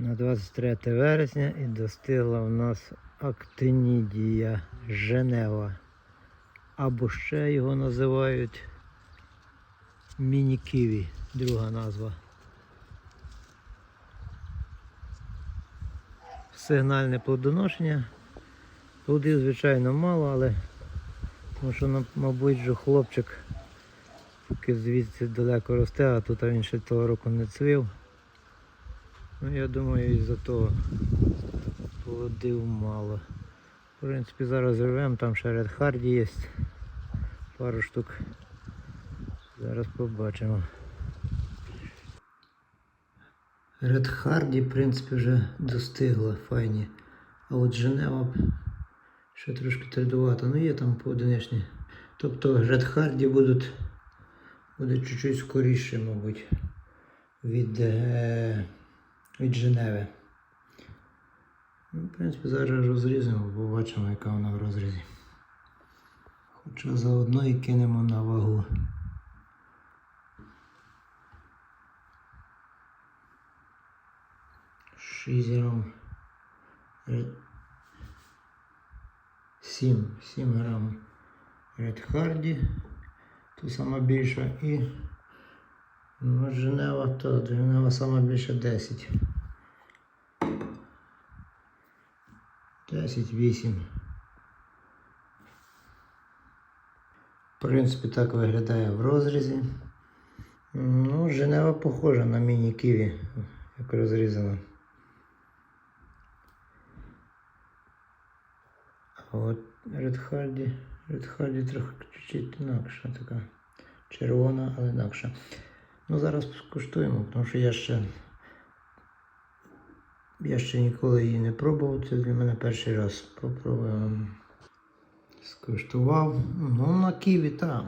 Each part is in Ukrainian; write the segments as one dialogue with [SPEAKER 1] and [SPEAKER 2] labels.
[SPEAKER 1] На 23 вересня і достигла в нас Актинідія Женева. Або ще його називають Міні-Ківі, друга назва. Сигнальне плодоношення. Плодів, звичайно, мало, але тому що, мабуть, що хлопчик поки звідси далеко росте, а тут він ще того року не цвів. Ну, я думаю, із-за того плодив мало. В принципі, зараз рвемо, там ще Red Hardy є. Пару штук. Зараз побачимо. Red Hardy, в принципі, вже достигла файні. А от Женева ще трошки твердувата. Ну є там поодиничні. Тобто Red Hardy будуть буде чуть-чуть скоріше, мабуть, від, е, від Женеви. Ну, в принципі, зараз розрізимо, побачимо, яка вона в розрізі. Хоча заодно і кинемо на вагу. Грам. Ре- Сім, сім грам Red Hardy. Тут сама більша і ну, Женева, то Женева сама більша 10. 10, 8. В принципі, так виглядає в розрізі. Ну, Женева похожа на міні-ківі, як розрізана. А от Red Hardy трохи чуть-чуть інакша така. Червона, але інакша. Ну, зараз скуштуємо, тому що я ще я ще ніколи її не пробував, це для мене перший раз. Попробуємо. Скуштував. Ну, на ківі, так.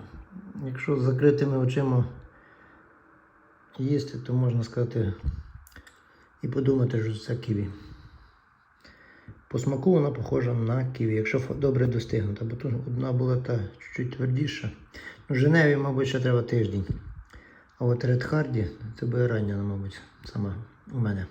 [SPEAKER 1] Якщо з закритими очима їсти, то можна сказати і подумати, що це ківі. По смаку вона похожа на ківі, якщо добре достигнута, бо тут одна була та чуть твердіша. Ну, Женеві, мабуть, ще треба тиждень. А от Hardy, це буде рання, мабуть, саме у мене.